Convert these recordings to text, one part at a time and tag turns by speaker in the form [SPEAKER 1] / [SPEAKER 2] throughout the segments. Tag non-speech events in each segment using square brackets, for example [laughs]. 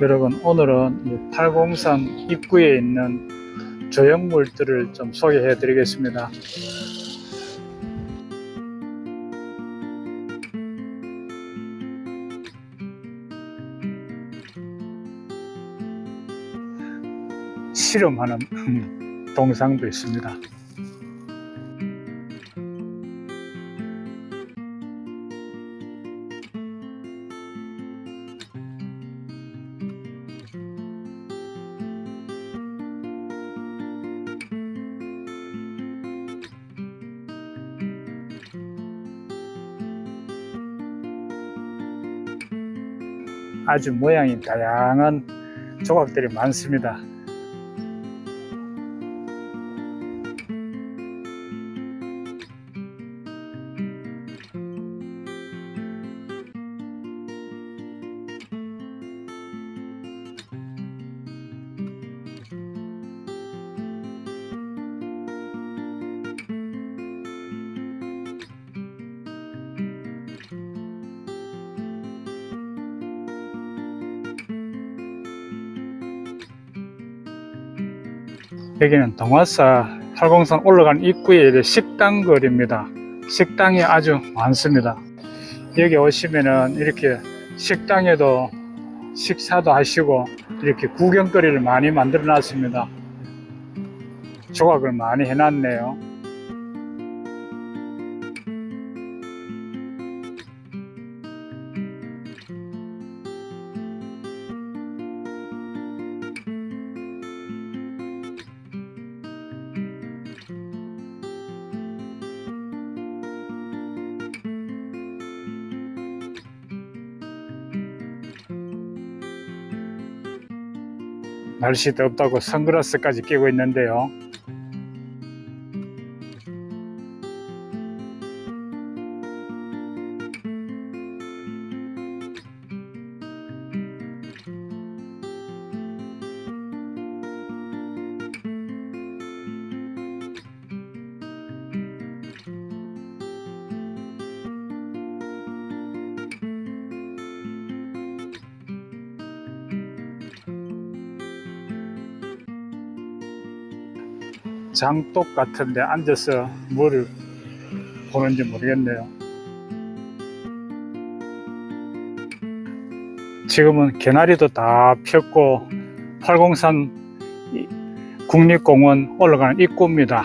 [SPEAKER 1] 여러분 오늘은 이 팔공산 입구에 있는 조형물들을 좀 소개해 드리겠습니다. 실험하는 동상도 있습니다. 아주 모양이 다양한 조각들이 많습니다. 여기는 동화사 팔공산 올라간 입구에 식당 거리입니다. 식당이 아주 많습니다. 여기 오시면은 이렇게 식당에도 식사도 하시고 이렇게 구경거리를 많이 만들어 놨습니다. 조각을 많이 해놨네요. 날씨 덥다고 선글라스까지 끼고 있는데요. 장독 같은데 앉아서 뭐를 보는지 모르겠네요. 지금은 개나리도 다 폈고 팔공산 이- 국립공원 올라가는 입구입니다.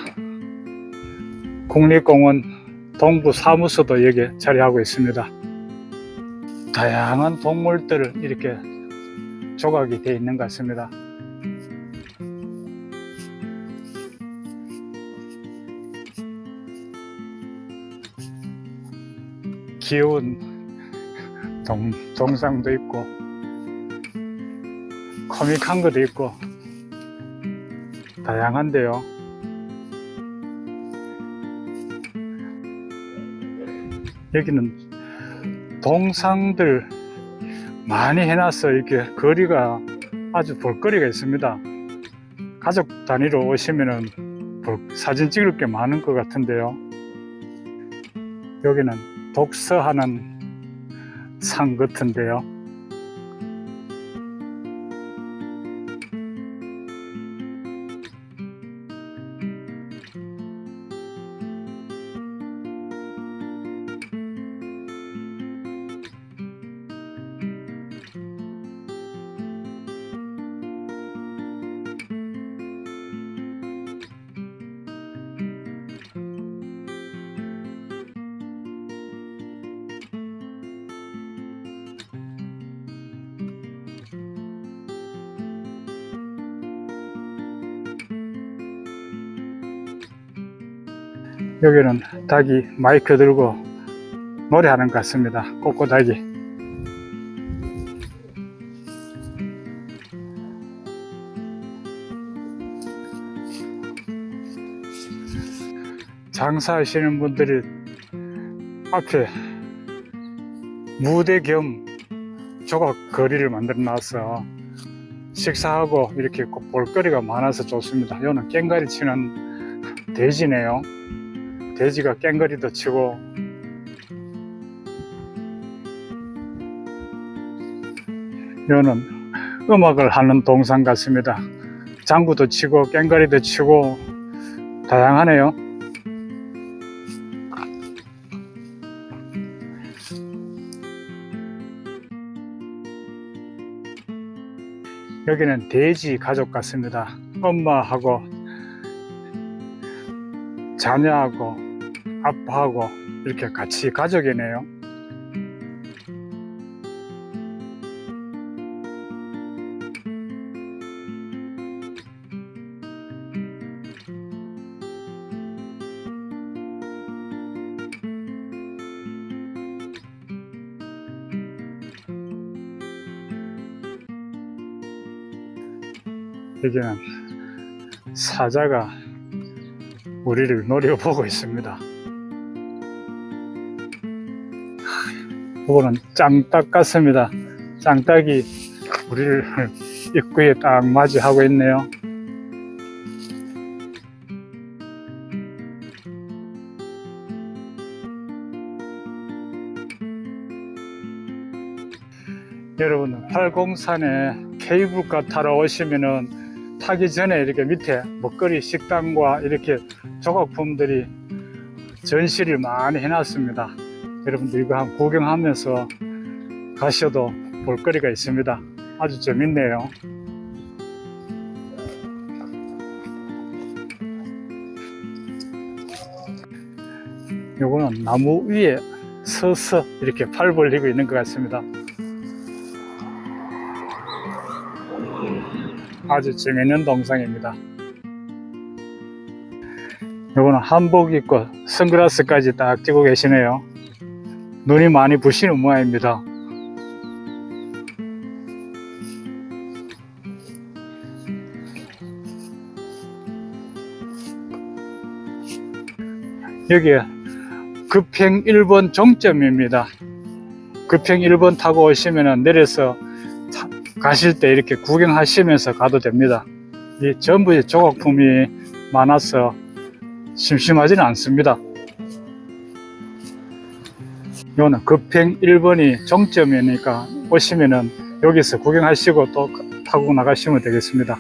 [SPEAKER 1] 국립공원 동부 사무소도 여기 자리하고 있습니다. 다양한 동물들을 이렇게 조각이 되어 있는 것 같습니다. 귀여운 동, 동상도 있고 코믹한 것도 있고 다양한데요. 여기는 동상들 많이 해놨어 이렇게 거리가 아주 볼거리가 있습니다. 가족 단위로 오시면은 볼- 사진 찍을 게 많은 것 같은데요. 여기는 독서하는 상 같은데요. 여기는 닭이 마이크 들고 노래하는 것 같습니다. 꼬꼬닭이. 장사하시는 분들이 앞에 무대 겸 조각 거리를 만들어 놨어. 식사하고 이렇게 볼거리가 많아서 좋습니다. 여기는 깽가리 치는 돼지네요. 돼지가 깽거리도 치고 여는 음악을 하는 동산 같습니다. 장구도 치고 깽가리도 치고 다양하네요. 여기는 돼지 가족 같습니다. 엄마하고 자녀하고 아빠하고 이렇게 같이 가족이네요. 여기는 사자가 우리를 노려보고 있습니다. 이거는 짱딱 같습니다. 짱딱이 우리를 [laughs] 입구에 딱 맞이하고 있네요. 여러분 팔공산에 케이블카 타러 오시면은 타기 전에 이렇게 밑에 먹거리 식당과 이렇게 조각품들이 전시를 많이 해놨습니다. 여러분들 이거 한번 구경하면서 가셔도 볼거리가 있습니다. 아주 재밌네요. 요거는 나무 위에 서서 이렇게 팔 벌리고 있는 것 같습니다. 아주 재밌는 동상입니다. 요거는 한복 입고 선글라스까지 딱 끼고 계시네요. 눈이 많이 부시는 모양입니다. 여기 급행 1번 종점입니다. 급행 1번 타고 오시면 내려서 차- 가실 때 이렇게 구경하시면서 가도 됩니다. 이 전부 조각품이 많아서 심심하지는 않습니다. 이거는 급행 1번이 종점이니까 오시면은 여기서 구경하시고 또 타고 나가시면 되겠습니다.